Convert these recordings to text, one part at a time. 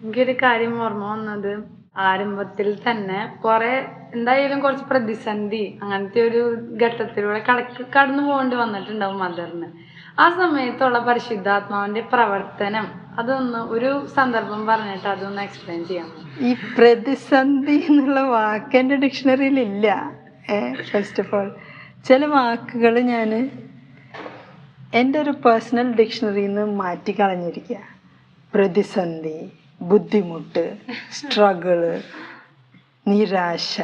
എനിക്കൊരു കാര്യം ഓർമ്മ വന്നത്. ആരംഭത്തിൽ തന്നെ കുറെ എന്തായാലും കുറച്ച് പ്രതിസന്ധി അങ്ങനത്തെ ഒരു ഘട്ടത്തിലൂടെ കടക്ക് കടന്നു പോകേണ്ടി വന്നിട്ടുണ്ടാവും മദറിന്. ആ സമയത്തുള്ള പരിശുദ്ധാത്മാവിന്റെ പ്രവർത്തനം അതൊന്ന് ഒരു സന്ദർഭം പറഞ്ഞിട്ട് അതൊന്ന് എക്സ്പ്ലെയിൻ ചെയ്യാം ഈ പ്രതിസന്ധി എന്നുള്ള വാക്ക് എന്റെ ഡിക്ഷണറിയിൽ ഇല്ല. ഫസ്റ്റ് ഓഫ് ഓൾ ചില വാക്കുകൾ ഞാൻ എന്റെ ഒരു പേഴ്സണൽ ഡിക്ഷണറിയിൽ നിന്ന് മാറ്റി കളഞ്ഞിരിക്കുക പ്രതിസന്ധി ബുദ്ധിമുട്ട് സ്ട്രഗിൾ നിരാശ.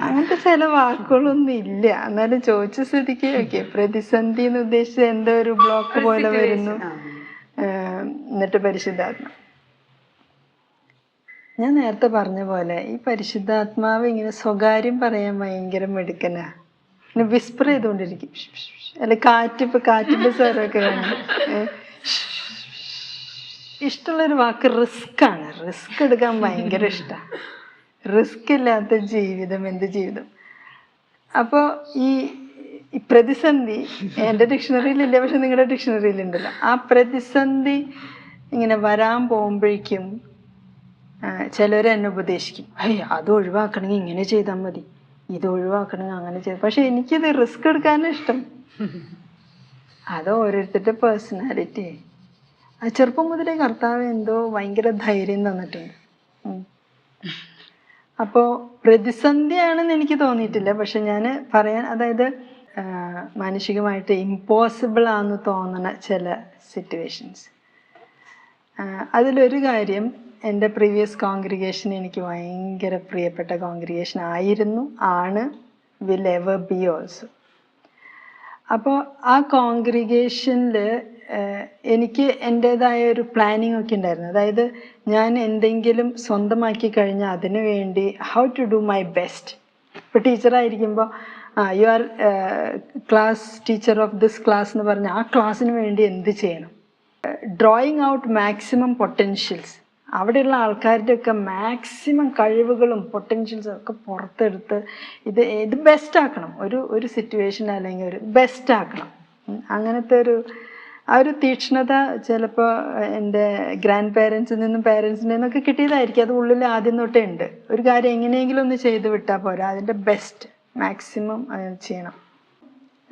അങ്ങനത്തെ ചില വാക്കുകളൊന്നും ഇല്ല. എന്നാലും ചോദിച്ച സ്ഥിതിക്ക് ഓക്കെ. പ്രതിസന്ധി എന്ന് ഉദ്ദേശിച്ച എന്തോ ഒരു ബ്ലോക്ക് പോലെ വരുന്നു. എന്നിട്ട് പരിശുദ്ധാത്മ. ഞാൻ നേരത്തെ പറഞ്ഞ പോലെ ഈ പരിശുദ്ധാത്മാവ് ഇങ്ങനെ സ്വകാര്യം പറയാൻ ഭയങ്കര മെടുക്കനാ. വിസ്പർ ചെയ്തുകൊണ്ടിരിക്കും. അല്ലെ ഷ് ഷ്. അല്ല കാറ്റ് ഇപ്പൊ കാറ്റിന്റെ സ്വരമൊക്കെ കാണും. ഇഷ്ടമുള്ളൊരു വാക്ക് റിസ്ക് ആണ് റിസ്ക് എടുക്കാൻ ഭയങ്കര ഇഷ്ടമാണ് റിസ്ക് ഇല്ലാത്ത ജീവിതം എന്ത് ജീവിതം? അപ്പോൾ ഈ പ്രതിസന്ധി എന്റെ ഡിക്ഷണറിയിലില്ല പക്ഷെ നിങ്ങളുടെ ഡിക്ഷണറിയിൽ ഉണ്ടല്ലോ ആ പ്രതിസന്ധി ഇങ്ങനെ വരാൻ പോകുമ്പോഴേക്കും ചിലർ എന്നെ ഉപദേശിക്കും. അയ്യ അത് ഒഴിവാക്കണമെങ്കിൽ ഇങ്ങനെ ചെയ്താൽ മതി. ഇത് ഒഴിവാക്കണമെങ്കിൽ അങ്ങനെ ചെയ്ത് പക്ഷെ എനിക്കിത് റിസ്ക് എടുക്കാനാണ് ഇഷ്ടം. അത് ഓരോരുത്തരുടെ പേഴ്സണാലിറ്റി. ചെറുപ്പം മുതലേ കർത്താവ് എന്തോ ഭയങ്കര ധൈര്യം തന്നിട്ടുണ്ട് അപ്പോ അപ്പോൾ പ്രതിസന്ധിയാണെന്ന് എനിക്ക് തോന്നിയിട്ടില്ല. പക്ഷെ ഞാൻ പറയാൻ അതായത് മാനസികമായിട്ട് ഇമ്പോസിബിൾ ആണെന്ന് തോന്നുന്ന ചില സിറ്റുവേഷൻസ് അതിലൊരു കാര്യം എന്റെ പ്രീവിയസ് കോൺഗ്രിഗേഷൻ എനിക്ക് ഭയങ്കര പ്രിയപ്പെട്ട കോൺഗ്രിഗേഷൻ ആയിരുന്നു ആണ് വിൽ എവർ ബി ഓൾസോ അപ്പോൾ ആ കോൺഗ്രിഗേഷനിൽ എനിക്ക് എന്റേതായ ഒരു പ്ലാനിങ് ഒക്കെ ഉണ്ടായിരുന്നു. അതായത് ഞാൻ എന്തെങ്കിലും സ്വന്തമാക്കി കഴിഞ്ഞാൽ അതിനു വേണ്ടി how to do my best ഇപ്പോൾ ടീച്ചറായിരിക്കുമ്പോൾ ആ you are class teacher of this class എന്ന് പറഞ്ഞാൽ ആ ക്ലാസ്സിന് വേണ്ടി എന്ത് ചെയ്യണം? ഡ്രോയിങ് ഔട്ട് മാക്സിമം പൊട്ടൻഷ്യൽസ് അവിടെയുള്ള ആൾക്കാരുടെയൊക്കെ മാക്സിമം കഴിവുകളും പൊട്ടൻഷ്യൽസും ഒക്കെ പുറത്തെടുത്ത് ഇത് ഇത് ബെസ്റ്റ് ആക്കണം. ഒരു ഒരു സിറ്റുവേഷൻ അല്ലെങ്കിൽ ഒരു ബെസ്റ്റ് ആക്കണം. അങ്ങനത്തെ ഒരു ആ ഒരു തീക്ഷ്ണത ചിലപ്പോൾ എന്റെ ഗ്രാൻഡ് പേരൻസിൽ നിന്നും പേരൻസിൽ നിന്നൊക്കെ കിട്ടിയതായിരിക്കും. അത് ഉള്ളിൽ ആദ്യം തൊട്ടേ ഉണ്ട്. ഒരു കാര്യം എങ്ങനെയെങ്കിലും ഒന്ന് ചെയ്ത് വിട്ടാൽ പോരാ. അതിന്റെ ബെസ്റ്റ് മാക്സിമം ചെയ്യണം.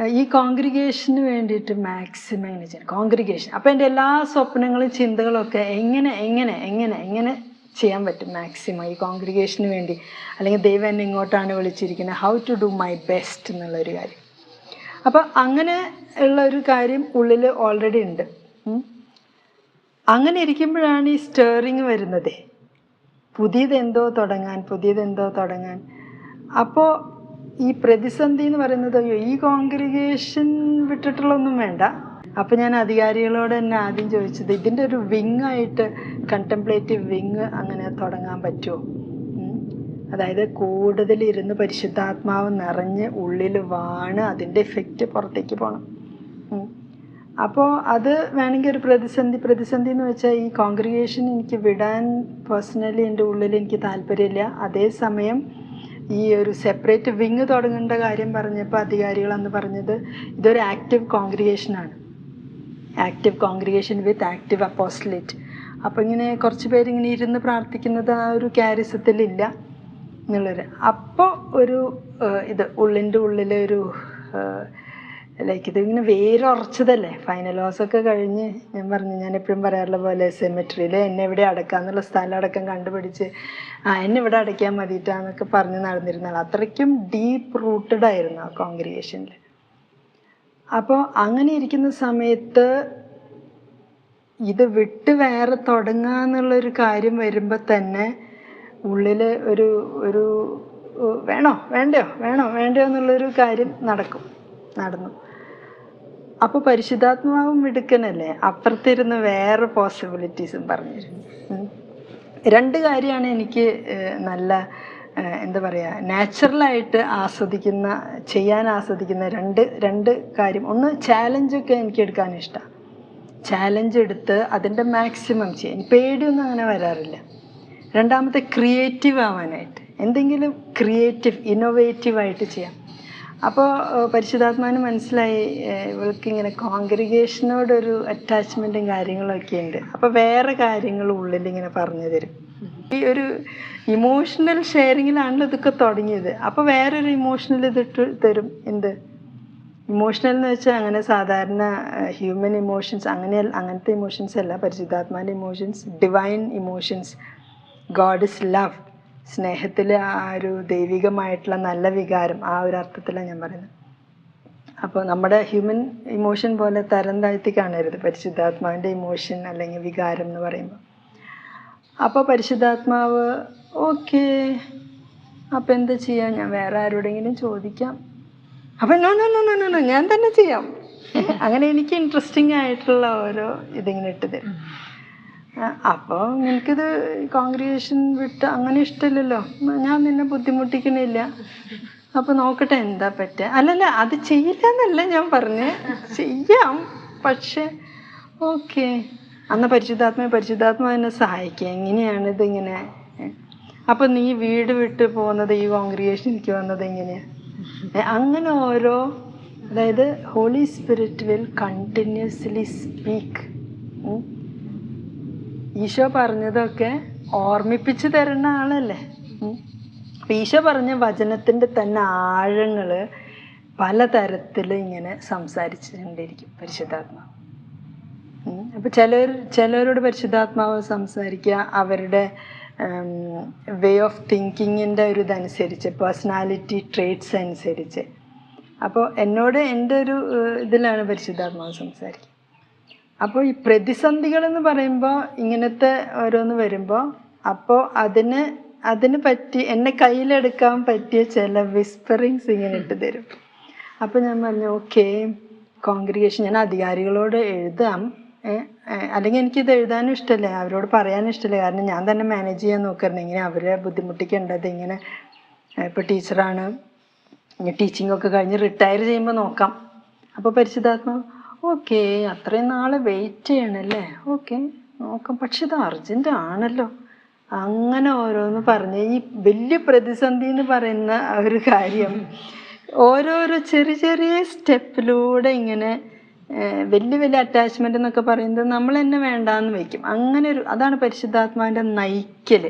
ഈ കോൺഗ്രിഗേഷന് വേണ്ടിയിട്ട് മാക്സിമം എങ്ങനെ ചെയ്യണം. കോൺഗ്രിഗേഷൻ അപ്പോൾ എന്റെ എല്ലാ സ്വപ്നങ്ങളും ചിന്തകളും ഒക്കെ എങ്ങനെ എങ്ങനെ എങ്ങനെ എങ്ങനെ ചെയ്യാൻ പറ്റും മാക്സിമം ഈ കോൺഗ്രിഗേഷന് വേണ്ടി. അല്ലെങ്കിൽ ദൈവം എന്നെ ഇങ്ങോട്ടാണ് വിളിച്ചിരിക്കുന്നത്. How to do my best എന്നുള്ളൊരു കാര്യം. അപ്പം അങ്ങനെ ഉള്ള ഒരു കാര്യം ഉള്ളിൽ ഓൾറെഡി ഉണ്ട്. അങ്ങനെ ഇരിക്കുമ്പോഴാണ് ഈ സ്റ്റേറിങ് വരുന്നത്. പുതിയതെന്തോ തുടങ്ങാൻ പുതിയതെന്തോ തുടങ്ങാൻ. അപ്പോൾ ഈ പ്രതിസന്ധി എന്ന് പറയുന്നത് അയ്യോ ഈ കോൺഗ്രിഗേഷൻ വിട്ടിട്ടുള്ളൊന്നും വേണ്ട. അപ്പോൾ ഞാൻ അധികാരികളോട് തന്നെ ആദ്യം ചോദിച്ചത് ഇതിന്റെ ഒരു വിങ് ആയിട്ട് കണ്ടംപ്ലേറ്റീവ് വിങ് അങ്ങനെ തുടങ്ങാൻ പറ്റുമോ. അതായത് കൂടുതൽ ഇരുന്ന് പരിശുദ്ധാത്മാവ് നിറഞ്ഞ് ഉള്ളിൽ വാണ് അതിന്റെ എഫക്റ്റ് പുറത്തേക്ക് പോകണം. അപ്പോൾ അത് വേണമെങ്കിൽ ഒരു പ്രതിസന്ധി പ്രതിസന്ധി എന്ന് വെച്ചാൽ ഈ കോൺഗ്രിഗേഷൻ എനിക്ക് വിടാൻ പേഴ്സണലി എന്റെ ഉള്ളിൽ എനിക്ക് താല്പര്യമില്ല. അതേസമയം ഈ ഒരു സെപ്പറേറ്റ് വിങ് തുടങ്ങേണ്ട കാര്യം പറഞ്ഞപ്പോൾ അധികാരികൾ അന്ന് പറഞ്ഞത് ഇതൊരു active കോൺഗ്രിഗേഷനാണ് active congregation with active apostolate അപ്പോൾ ഇങ്ങനെ കുറച്ച് പേരിങ്ങനെ ഇരുന്ന് പ്രാർത്ഥിക്കുന്നത് ആ ഒരു ക്യാരിസത്തിലില്ല എന്നുള്ളൊരു അപ്പോൾ ഒരു ഇത് ഉള്ളിന്റെ ഉള്ളിലെ ഒരു ലൈക്ക് ഇത് ഇങ്ങനെ വേരുറച്ചതല്ലേ? ഫൈനൽ ഒക്കെ കഴിഞ്ഞ് ഞാൻ പറഞ്ഞു ഞാൻ എപ്പോഴും പറയാറുള്ള പോലെ സെമിട്രിയിൽ എന്നെ ഇവിടെ അടക്കാന്നുള്ള സ്ഥലം അടക്കം കണ്ടുപിടിച്ച് ആ എന്നെ ഇവിടെ അടയ്ക്കാൻ മതിയിട്ടാന്നൊക്കെ പറഞ്ഞ് നടന്നിരുന്നാൽ അത്രയ്ക്കും ഡീപ്പ് റൂട്ടഡ് ആയിരുന്നു ആ കോൺഗ്രിഗേഷനിൽ അപ്പോൾ അങ്ങനെ ഇരിക്കുന്ന സമയത്ത് ഇത് വിട്ട് വേറെ തുടങ്ങാന്നുള്ളൊരു കാര്യം വരുമ്പോൾ തന്നെ ഉള്ളിൽ ഒരു ഒരു വേണോ വേണ്ടയോ വേണോ വേണ്ടയോ എന്നുള്ളൊരു കാര്യം നടക്കും നടന്നു. അപ്പോൾ പരിശുദ്ധാത്മാവും മിടുക്കനല്ലേ? അപ്പുറത്തിരുന്ന് വേറെ പോസിബിലിറ്റീസും പറഞ്ഞിരുന്നു രണ്ട് കാര്യമാണ് എനിക്ക് നല്ല എന്താ പറയുക നാച്ചുറലായിട്ട് ആസ്വദിക്കുന്ന ചെയ്യാൻ ആസ്വദിക്കുന്ന രണ്ട് രണ്ട് കാര്യം. ഒന്ന് ചാലഞ്ചൊക്കെ എനിക്ക് എടുക്കാൻ ഇഷ്ടമാണ് ചാലഞ്ച് എടുത്ത് അതിന്റെ മാക്സിമം ചെയ്യാൻ. പേടിയൊന്നും അങ്ങനെ വരാറില്ല. രണ്ടാമത്തെ ക്രിയേറ്റീവ് ആവാനായിട്ട്. എന്തെങ്കിലും ക്രിയേറ്റീവ് ഇന്നോവേറ്റീവ് ആയിട്ട് ചെയ്യാം. അപ്പോൾ പരിശുദ്ധാത്മാവിന് മനസ്സിലായി ഇവൾക്ക് ഇങ്ങനെ കോൺഗ്രിഗേഷനോടൊരു അറ്റാച്ച്മെന്റും കാര്യങ്ങളൊക്കെ ഉണ്ട്. അപ്പോൾ വേറെ കാര്യങ്ങൾ ഉള്ളിൽ ഇങ്ങനെ പറഞ്ഞു തരും. ഈ ഒരു ഇമോഷണൽ ഷെയറിങ്ങിലാണല്ലോ ഇതൊക്കെ തുടങ്ങിയത്. അപ്പോൾ വേറൊരു ഇമോഷണൽ ഇതിട്ട് തരും. എന്ത്? ഇമോഷണൽ എന്ന് വെച്ചാൽ അങ്ങനെ സാധാരണ ഹ്യൂമൻ ഇമോഷൻസ് അങ്ങനെ അങ്ങനത്തെ ഇമോഷൻസ് അല്ല. പരിശുദ്ധാത്മാന്റെ emotions divine emotions God is love സ്നേഹത്തിൽ ആ ഒരു ദൈവികമായിട്ടുള്ള നല്ല വികാരം. ആ ഒരു അർത്ഥത്തിലാണ് ഞാൻ പറയുന്നത്. അപ്പോൾ നമ്മുടെ ഹ്യൂമൻ ഇമോഷൻ പോലെ തരം താഴ്ത്തി കാണരുത്. പരിശുദ്ധാത്മാവിന്റെ ഇമോഷൻ അല്ലെങ്കിൽ വികാരം എന്ന് പറയുമ്പോൾ അപ്പോൾ പരിശുദ്ധാത്മാവ് ഓക്കെ അപ്പോൾ എന്താ ചെയ്യാം? ഞാൻ വേറെ ആരോടെങ്കിലും ചോദിക്കാം. അപ്പം നോ നോ നോ നോ ഞാൻ തന്നെ ചെയ്യാം. അങ്ങനെ എനിക്ക് ഇൻട്രസ്റ്റിംഗ് ആയിട്ടുള്ള ഓരോ ഇതിങ്ങനെ ഇട്ട് തരും. അപ്പോൾ നിനക്കിത് കോൺഗ്രിഗേഷൻ വിട്ട് അങ്ങനെ ഇഷ്ടമില്ലല്ലോ. ഞാൻ നിന്നെ ബുദ്ധിമുട്ടിക്കണില്ല. അപ്പോൾ നോക്കട്ടെ എന്താ പറ്റുക അല്ലല്ല അത് ചെയ്യില്ല എന്നല്ല ഞാൻ പറഞ്ഞ്. ചെയ്യാം പക്ഷേ ഓക്കെ. അന്ന് പരിശുദ്ധാത്മ പരിശുദ്ധാത്മ എന്നെ സഹായിക്കുക എങ്ങനെയാണ് ഇതിങ്ങനെ? അപ്പം നീ വീട് വിട്ട് പോകുന്നത് ഈ കോൺഗ്രിഗേഷനിലേക്ക് വന്നത് എങ്ങനെയാണ് അങ്ങനെ ഓരോ അതായത് Holy Spirit will continuously speak Eesho പറഞ്ഞതൊക്കെ ഓർമ്മിപ്പിച്ചു തരുന്ന ആളല്ലേ? ഈശോ പറഞ്ഞ വചനത്തിന്റെ തന്നെ ആഴങ്ങൾ പലതരത്തിൽ ഇങ്ങനെ സംസാരിച്ചുകൊണ്ടിരിക്കും പരിശുദ്ധാത്മാവ്. അപ്പോൾ ചിലർ ചിലരോട് പരിശുദ്ധാത്മാവ് സംസാരിക്കുക അവരുടെ വേ ഓഫ് തിങ്കിങ്ങിന്റെ ഒരു ഇതനുസരിച്ച് പേഴ്സണാലിറ്റി ട്രേറ്റ്സ് അനുസരിച്ച്. അപ്പോൾ എന്നോട് എന്റെ ഒരു ഇതിലാണ് പരിശുദ്ധാത്മാവ് സംസാരിക്കുക. അപ്പോൾ ഈ പ്രതിസന്ധികൾ എന്ന് പറയുമ്പോൾ ഇങ്ങനത്തെ ഓരോന്ന് വരുമ്പോൾ അപ്പോൾ അതിന് അതിന് പറ്റി എന്നെ കയ്യിലെടുക്കാൻ പറ്റിയ ചില വിസ്പറിങ്സ് ഇങ്ങനെ ഇട്ട് തരും. അപ്പോൾ ഞാൻ പറഞ്ഞു ഓക്കെ കോൺഗ്രിഗേഷൻ ഞാൻ അധികാരികളോട് എഴുതാം. അല്ലെങ്കിൽ എനിക്ക് അല്ലെങ്കിൽ എനിക്കിത് എഴുതാനും ഇഷ്ടമല്ല അവരോട് പറയാനും ഇഷ്ടമല്ല കാരണം ഞാൻ തന്നെ മാനേജ് ചെയ്യാൻ നോക്കരുത് ഇങ്ങനെ അവരെ ബുദ്ധിമുട്ടിക്കേണ്ടത് ഇങ്ങനെ ഇപ്പോൾ ടീച്ചറാണ് ടീച്ചിങ് ഒക്കെ കഴിഞ്ഞ് റിട്ടയർ ചെയ്യുമ്പോൾ നോക്കാം. അപ്പോൾ പരിശുദ്ധാത്മാ ഓക്കെ അത്രയും നാൾ വെയിറ്റ് ചെയ്യണല്ലേ? ഓക്കെ നോക്കാം. പക്ഷെ ഇത് അർജന്റ് ആണല്ലോ. അങ്ങനെ ഓരോന്ന് പറഞ്ഞ്. ഈ വലിയ പ്രതിസന്ധി എന്ന് പറയുന്ന ഒരു കാര്യം. ഓരോരോ ചെറിയ ചെറിയ സ്റ്റെപ്പിലൂടെ ഇങ്ങനെ വലിയ വലിയ അറ്റാച്ച്മെന്റ് എന്നൊക്കെ പറയുന്നത് നമ്മൾ തന്നെ വേണ്ടാന്ന് വെക്കും അങ്ങനെ ഒരു അതാണ് പരിശുദ്ധാത്മാവിന്റെ നയിക്കൽ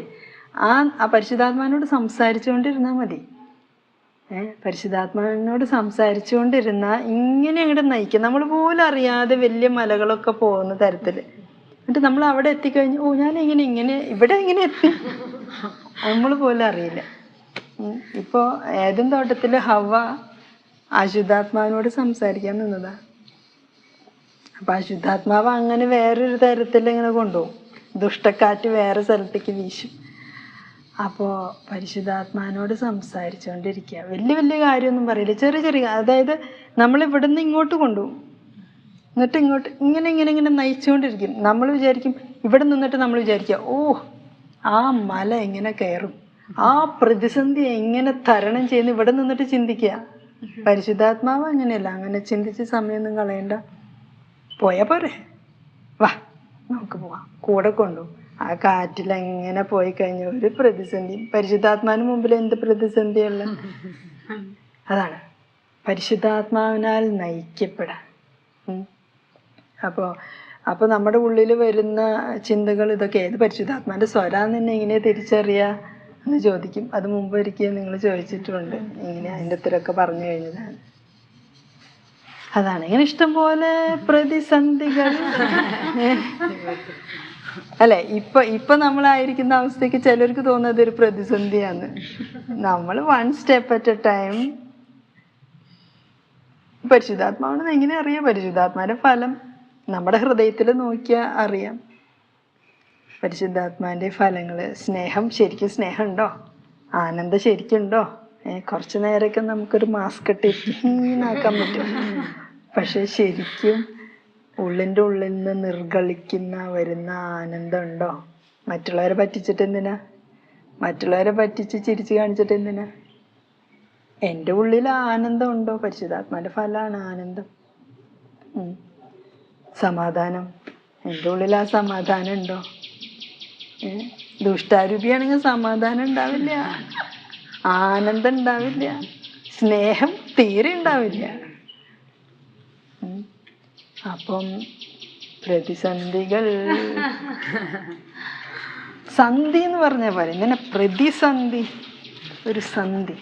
ആ ആ പരിശുദ്ധാത്മാവിനോട് സംസാരിച്ചുകൊണ്ടിരുന്നാൽ മതി. പരിശുദ്ധാത്മാവിനോട് സംസാരിച്ചുകൊണ്ടിരുന്ന ഇങ്ങനെ അങ്ങോട്ട് നയിക്കും. നമ്മൾ പോലും അറിയാതെ വലിയ മലകളൊക്കെ പോകുന്ന തരത്തിൽ എന്നിട്ട് നമ്മൾ അവിടെ എത്തിക്കഴിഞ്ഞ് ഓ ഞാൻ എങ്ങനെ ഇങ്ങനെ ഇവിടെ എങ്ങനെ എത്തി. നമ്മൾ പോലും അറിയില്ല. ഇപ്പോ ഏതും തോട്ടത്തിൽ ഹവ അശുദ്ധാത്മാവിനോട് സംസാരിക്കാൻ നിന്നതാ. അപ്പൊ അശുദ്ധാത്മാവ് അങ്ങനെ വേറൊരു തരത്തിൽ ഇങ്ങനെ കൊണ്ടുപോകും. ദുഷ്ടക്കാറ്റ് വേറെ സ്ഥലത്തേക്ക് വീശും. അപ്പോൾ പരിശുദ്ധാത്മാനോട് സംസാരിച്ചുകൊണ്ടിരിക്കുക വലിയ വലിയ കാര്യമൊന്നും പറയില്ല. ചെറിയ ചെറിയ അതായത് നമ്മൾ നിന്ന് ഇങ്ങോട്ട് കൊണ്ടുപോകും എന്നിട്ട് ഇങ്ങോട്ട് ഇങ്ങനെ ഇങ്ങനെ ഇങ്ങനെ നയിച്ചുകൊണ്ടിരിക്കും നമ്മൾ വിചാരിക്കും ഇവിടെ നിന്നിട്ട് നമ്മൾ വിചാരിക്കുക ഓ ആ മല എങ്ങനെ കയറും? ആ പ്രതിസന്ധി എങ്ങനെ തരണം ചെയ്യുന്നു? ഇവിടെ നിന്നിട്ട് ചിന്തിക്കുക പരിശുദ്ധാത്മാവ് അങ്ങനെയല്ല. അങ്ങനെ ചിന്തിച്ച് സമയമൊന്നും കളയണ്ട. പോയാ പോരെ. വാ നമുക്ക് പോവാം. കൂടെ കൊണ്ടു ആ കാറ്റിൽ എങ്ങനെ പോയി കഴിഞ്ഞ ഒരു പ്രതിസന്ധി. പരിശുദ്ധാത്മാവിന് മുമ്പിൽ എന്ത് പ്രതിസന്ധിയുള്ള അതാണ്. പരിശുദ്ധാത്മാവിനാൽ നയിക്കപ്പെടാൻ. അപ്പോ അപ്പോൾ അപ്പോൾ നമ്മുടെ ഉള്ളിൽ വരുന്ന ചിന്തകൾ ഇതൊക്കെ ഏത് പരിശുദ്ധാത്മാന്റെ സ്വരാന്ന് തന്നെ എങ്ങനെ തിരിച്ചറിയുക എന്ന് ചോദിക്കും. അത് മുമ്പ് ഒരിക്കലും നിങ്ങൾ ചോദിച്ചിട്ടുണ്ട്. ഇങ്ങനെ അതിന്റെ ഉത്തരമൊക്കെ പറഞ്ഞു കഴിഞ്ഞതാണ്. അതാണ്. ഇങ്ങനെ ഇഷ്ടംപോലെ പ്രതിസന്ധികൾ. അല്ലെ ഇപ്പൊ ഇപ്പൊ നമ്മളായിരിക്കുന്ന അവസ്ഥയ്ക്ക് ചിലർക്ക് തോന്നുന്നത് ഒരു പ്രതിസന്ധിയാണ്. നമ്മൾ one step at a time പരിശുദ്ധാത്മാവാണെന്ന് എങ്ങനെ അറിയാം? പരിശുദ്ധാത്മാവിന്റെ ഫലം നമ്മുടെ ഹൃദയത്തിൽ നോക്കിയാൽ അറിയാം. പരിശുദ്ധാത്മാന്റെ ഫലങ്ങൾ സ്നേഹം ശരിക്കും സ്നേഹമുണ്ടോ? ആനന്ദം ശരിക്കുണ്ടോ? ഏർ കുറച്ചു നേരമൊക്കെ നമുക്കൊരു മാസ്ക് ഇട്ടിനാക്കാൻ പറ്റും. പക്ഷെ ശരിക്കും ഉള്ളിന്റെ ഉള്ളിൽ നിന്ന് നിർഗളിക്കുന്ന വരുന്ന ആനന്ദം ഉണ്ടോ മറ്റുള്ളവരെ പറ്റിച്ചിട്ട് എന്തിനാ? മറ്റുള്ളവരെ പറ്റിച്ച് ചിരിച്ച് കാണിച്ചിട്ട് എന്തിനാ? എന്റെ ഉള്ളിൽ ആനന്ദം ഉണ്ടോ പരിശുദ്ധാത്മാന്റെ ഫലമാണ് ആനന്ദം. സമാധാനം. എന്റെ ഉള്ളിൽ ആ സമാധാനം ഉണ്ടോ? ദുഷ്ടാരൂപിയാണെങ്കിൽ സമാധാനം ഉണ്ടാവില്ല. ആനന്ദം ഉണ്ടാവില്ല. സ്നേഹം തീരെ ഉണ്ടാവില്ല. അപ്പം പ്രതിസന്ധികൾ. സന്ധി എന്ന് പറഞ്ഞ പോലെ ഇങ്ങനെ പ്രതിസന്ധി ഒരു സന്ധി.